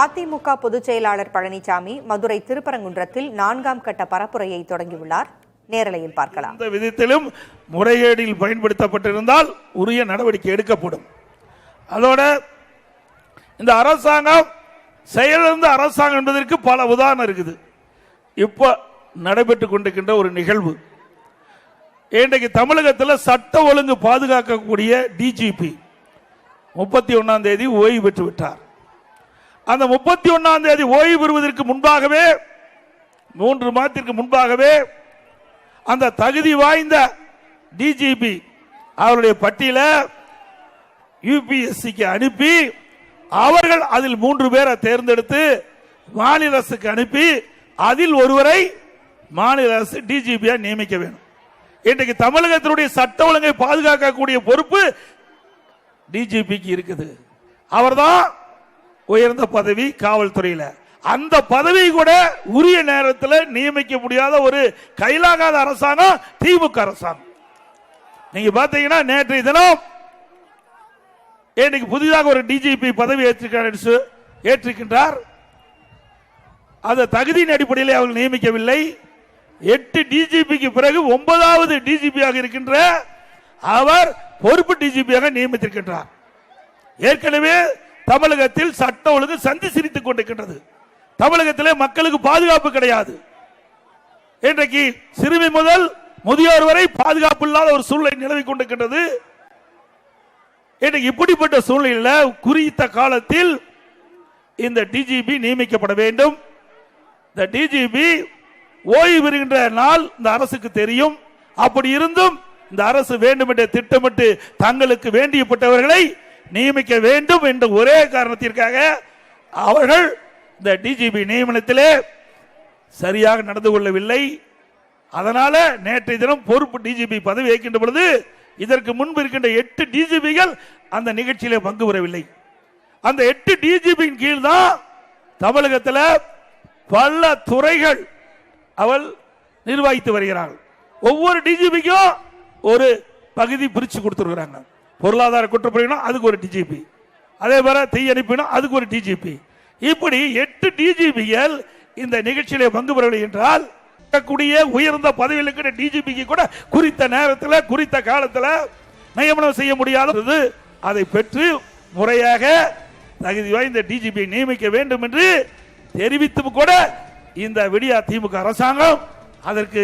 அதிமுக பொதுச் செயலாளர் பழனிசாமி மதுரை திருப்பரங்குன்றத்தில் நான்காம் கட்ட பரப்புரையை தொடங்கியுள்ளார். நேரலையில் பார்க்கலாம். இந்த விதத்திலும் முறைகேடில் பயன்படுத்தப்பட்டிருந்தால் உரிய நடவடிக்கை எடுக்கப்படும். அதோட இந்த அரசாங்கம் செயலிழந்த அரசாங்கம் என்பதற்கு பல உதாரணம் இருக்குது. இப்போ நடைபெற்று கொண்டிருக்கின்ற ஒரு நிகழ்வு. இன்றைக்கு தமிழகத்தில் சட்ட ஒழுங்கு பாதுகாக்கக்கூடிய டிஜிபி முப்பத்தி ஒன்னாம் தேதி ஓய்வு பெற்று விட்டார். அந்த முப்பத்தி ஒன்னாம் தேதி ஓய்வு பெறுவதற்கு முன்பாகவே மூன்று மாதத்திற்கு முன்பாகவே அந்த தகுதி வாய்ந்த டிஜிபி அவருடைய பட்டியலை யூபிஎஸ்சிக்கு அனுப்பி அவர்கள் அதில் மூன்று பேரை தேர்ந்தெடுத்து மாநில அரசுக்கு அனுப்பி அதில் ஒருவரை மாநில அரசு டிஜிபியா நியமிக்க வேண்டும். இன்றைக்கு தமிழகத்தினுடைய சட்ட ஒழுங்கை பாதுகாக்கக்கூடிய பொறுப்பு டிஜிபிக்கு இருக்குது. அவர்தான் உயர்ந்த பதவி காவல்துறையில. அந்த பதவி கூட உரிய நேரத்தில் நியமிக்க முடியாத ஒரு கைலாகாத அரசாங்கம் திமுக அரசாங்கம். நீங்க பாத்தீங்கன்னா நேற்றைய தினம் இன்னைக்கு புதிதாக ஒரு டிஜிபி பதவி ஏற்றிருக்கிறார் என்று ஏற்றிருக்கின்றார். அந்த தகுதியின் அடிப்படையில் அவர்கள் நியமிக்கவில்லை. எட்டு டிஜிபிக்கு பிறகு ஒன்பதாவது டிஜிபியாக இருக்கின்ற அவர் பொறுப்பு டிஜிபியாக நியமித்திருக்கின்றார். ஏற்கனவே தமிழகத்தில் சட்ட ஒழுங்கு சந்தி சிரித்துக் கொண்டிருக்கின்றது. தமிழகத்திலே மக்களுக்கு பாதுகாப்பு கிடையாது. இன்றைக்கு சிறுமி முதல் முதியோர் வரை பாதுகாப்பு இல்லாத ஒரு சூழ்நிலை நிலவி கொண்டிருக்கின்றது. இன்றைக்கு இப்படிப்பட்ட சூழ்நிலையில் குறித்த காலத்தில் இந்த டிஜிபி நியமிக்கப்பட வேண்டும். இந்த டிஜிபி ஓய்வு பெறுகின்ற நாள் இந்த அரசுக்கு தெரியும். அப்படி இருந்தும் இந்த அரசு வேண்டுமென்றே திட்டமிட்டு தங்களுக்கு வேண்டியப்பட்டவர்களை நியமிக்க வேண்டும் என்ற ஒரே காரணத்திற்காக அவர்கள் இந்த டிஜிபி நியமனத்திலே சரியாக நடந்து கொள்ளவில்லை. அதனால நேற்றைய தினம் பொறுப்பு டிஜிபி பதவி ஏற்கின்ற பொழுது இதற்கு முன்பு இருக்கின்ற எட்டு டிஜிபிகள் அந்த நிகழ்ச்சியிலே பங்கு பெறவில்லை. அந்த எட்டு டிஜிபியின் கீழ் தான் தமிழகத்தில் பல துறைகள் அவள் நிர்வகித்து வருகிறார்கள். ஒவ்வொரு டிஜிபிக்கும் ஒரு பகுதி பிரித்து கொடுத்துருக்குறாங்க. பொருளாதார குற்றப்பிரிவினா அதுக்கு ஒரு டிஜிபி அதே போல தீயணைப்பினா அதுக்கு ஒரு டிஜிபி இப்படி எட்டு டிஜிபிகள் இந்த நிகழ்ச்சியிலே பங்கு பெறவில்லை என்றால் இருக்கக்கூடிய உயர்ந்த பதவியில் இருக்கிற டிஜிபிக்கு கூட குறித்த நேரத்தில் குறித்த காலத்தில் நியமனம் செய்ய முடியாதது. அதை பெற்று முறையாக தகுதி வாய்ந்த டிஜிபி நியமிக்க வேண்டும் என்று தெரிவித்தும் கூட இந்த விடியா திமுக அரசாங்கம் அதற்கு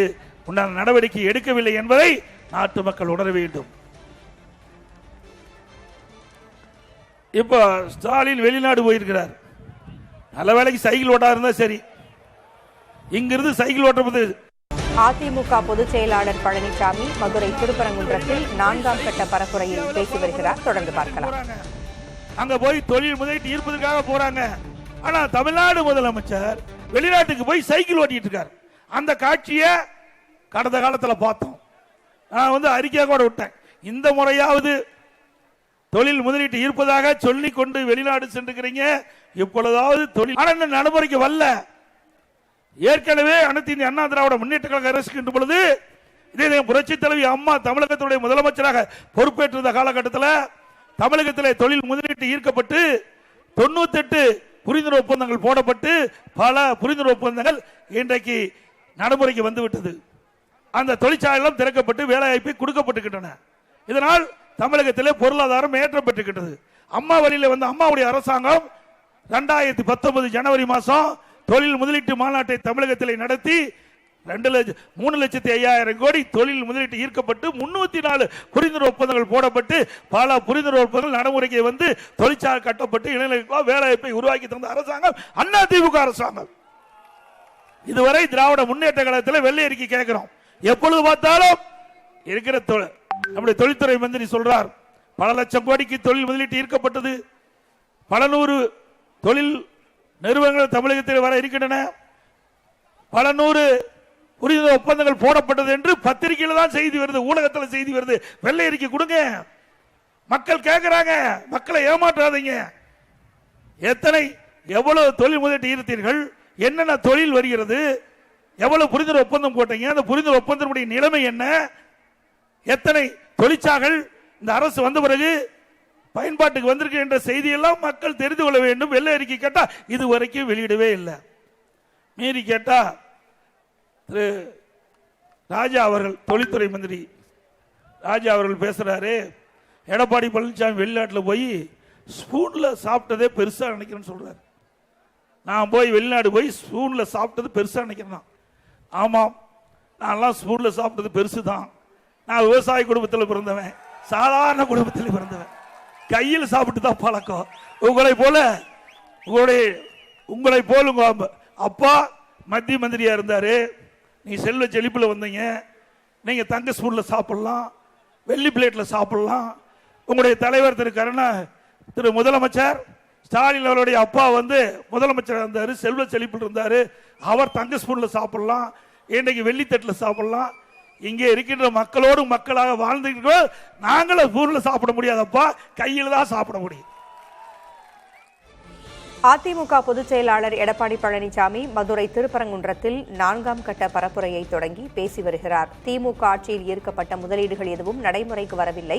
உண்டான நடவடிக்கை எடுக்கவில்லை என்பதை நாட்டு மக்கள் உணர வேண்டும். இப்போ ஸ்டாலின் வெளிநாடு போயிருக்கிறார். நல்ல வேலைக்கு சைக்கிள் ஓட்டா இருந்தா சரி. இங்கிருந்து சைக்கிள் ஓட்டுறது. அதிமுக பொதுச் செயலாளர் பழனிசாமி மதுரை திருப்பரங்குன்றத்தில் நான்காம் கட்ட பரப்புரையில் பேசி வருகிறார். தொடர்ந்து பார்க்கலாம். அங்க போய் தொழில் முதலீட்டு ஈர்ப்பதற்காக போறாங்க. ஆனா தமிழ்நாடு முதலமைச்சர் வெளிநாட்டுக்கு போய் சைக்கிள் ஓட்டிட்டு இருக்கார். அந்த காட்சியை கடந்த காலத்துல பார்த்தோம். நான் வந்து அறிக்கையாக கூட விட்டேன். இந்த முறையாவது தொழில் முதலீட்டு ஈர்ப்பதாக சொல்லிக் கொண்டு வெளிநாடு சென்றுக்கிறீங்க. இப்பொழுதாவது தொழில் ஆனால் இன்னும் நடைமுறைக்கு வரல ஏற்கனவே அனைத்து இந்திய அண்ணா திராவிட முன்னேற்ற கழக அரசுகின்ற பொழுது இதே புரட்சி தலைவி அம்மா தமிழகத்துடைய முதலமைச்சராக பொறுப்பேற்றிருந்த காலகட்டத்தில் தமிழகத்தில் தொழில் முதலீட்டு ஈர்க்கப்பட்டு தொண்ணூத்தெட்டு புரிந்துணர்வு ஒப்பந்தங்கள் போடப்பட்டு பல புரிந்துணர்வு ஒப்பந்தங்கள் இன்றைக்கு நடைமுறைக்கு வந்துவிட்டது. அந்த தொழிற்சாலைகளும் திறக்கப்பட்டு வேலைவாய்ப்பு கொடுக்கப்பட்டுக்கின்றன இதனால் தமிழகத்திலே பொருளாதாரம் ஏற்றம் அம்மா வழியில் வந்த அம்மாவுடைய அரசாங்கம் ரெண்டாயிரத்தி பத்தொன்பது ஜனவரி மாதம் தொழில் முதலீட்டு மாநாட்டை தமிழகத்தில் நடத்தி ரெண்டு லட்சம் மூணு லட்சத்தி ஐயாயிரம் கோடி தொழில் முதலீட்டு ஈர்க்கப்பட்டு முன்னூத்தி நாலு புரிந்துணர்வு ஒப்பந்தங்கள் போடப்பட்டு பல புரிந்துணர்வு ஒப்பந்தங்கள் நடைமுறைக்கு வந்து தொழிற்சாலை கட்டப்பட்டு இளைஞர்களுக்கு வேலைவாய்ப்பை உருவாக்கி தந்த அரசாங்கம் அண்ணா திமுக அரசாங்கம். இதுவரை திராவிட முன்னேற்ற கழகத்தில் வெள்ளை அறிக்கை கேட்கிறோம். எப்பொழுது பார்த்தாலும் இருக்கிற தொழில் நம்முடைய தொழில்துறை மந்திரி சொல்றார் பல லட்சம் கோடிக்கு தொழில் முதலீட்டு ஈர்க்கப்பட்டது. பல நூறு தொழில் நிறுவனங்கள் தமிழகத்தில் வர இருக்கின்றன. பல நூறு புரிந்துணர்வு ஒப்பந்தங்கள் போடப்பட்டது என்று பத்திரிகையில தான் செய்தி வருது ஊடகத்தில் செய்தி வருது. வெள்ளை அறிக்கை கொடுங்க. மக்கள் கேட்கிறாங்க மக்களை ஏமாற்றாதீங்க. எத்தனை எவ்வளவு தொழில் முதலீட்டு ஈர்த்தீர்கள்? என்னென்ன தொழில் வருகிறது? எவ்வளவு புரிந்துணர்வு ஒப்பந்தம் போட்டீங்க? அந்த புரிந்துணர்வு ஒப்பந்தத்துடைய நிலைமை என்ன? எத்தனை தொழிற்சாலைகள் இந்த அரசு வந்த பிறகு பயன்பாட்டுக்கு வந்திருக்கு என்ற செய்தியெல்லாம் மக்கள் தெரிந்து கொள்ள வேண்டும். வெள்ளை அறிக்கை கேட்டா இது வரைக்கும் வெளியிடவே இல்லை. மீறி கேட்டா திரு ராஜா அவர்கள் தொழில்துறை மந்திரி ராஜா அவர்கள் பேசுறாரு. எடப்பாடி பழனிசாமி வெளிநாட்டில் போய் ஸ்பூன்ல சாப்பிட்டதே பெருசா நினைக்கிறேன்னு சொல்றாரு. நான் போய் வெளிநாடு போய் ஸ்பூன்ல சாப்பிட்டது பெருசா நினைக்கிறேன் ஆமாம் நான்லாம் ஸ்பூன்ல சாப்பிட்டது பெருசு தான் நான் விவசாய குடும்பத்தில் பிறந்தவன் சாதாரண குடும்பத்தில் பிறந்தவன். கையில் சாப்பிட்டு தான் பழக்கம். உங்களை போல உங்களுடைய உங்களை போல உங்க அப்பா மத்திய மந்திரியா இருந்தாரு. நீ செல்வ செழிப்பில் வந்தீங்க. நீங்க தங்க ஸ்பூன்ல சாப்பிடலாம். வெள்ளி பிளேட்ல சாப்பிடலாம். உங்களுடைய தலைவர் திரு கருணா திரு முதலமைச்சர் ஸ்டாலின் அவருடைய அப்பா வந்து முதலமைச்சர் இருந்தாரு செல்வ செழிப்பில் இருந்தாரு. அவர் தங்க ஸ்பூன்ல சாப்பிடலாம். இன்னைக்கு வெள்ளித்தட்டில் சாப்பிடலாம். இங்கே இருக்கின்ற மக்களோடு மக்களாக வாழ்ந்துட்டு நாங்களும் ஊரில் சாப்பிட முடியாதப்பா கையில் தான் சாப்பிட முடியும். அதிமுக பொதுச் செயலாளர் எடப்பாடி பழனிசாமி மதுரை திருப்பரங்குன்றத்தில் நான்காம் கட்ட பரப்புரையை தொடங்கி பேசி வருகிறார். திமுக ஆட்சியில் ஈர்க்கப்பட்ட முதலீடுகள் எதுவும் நடைமுறைக்கு வரவில்லை.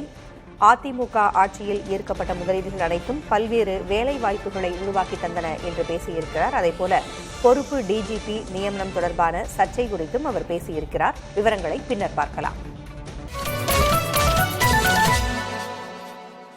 அதிமுக ஆட்சியில் ஈர்க்கப்பட்ட முதலீடுகள் அனைத்தும் பல்வேறு வேலை வாய்ப்புகளை உருவாக்கி தந்தன என்று பேசியிருக்கிறார். அதேபோல பொறுப்பு டிஜிபி நியமனம் தொடர்பான சர்ச்சை குறித்தும் அவர் பேசியிருக்கிறார். விவரங்களை பின்னர் பார்க்கலாம்.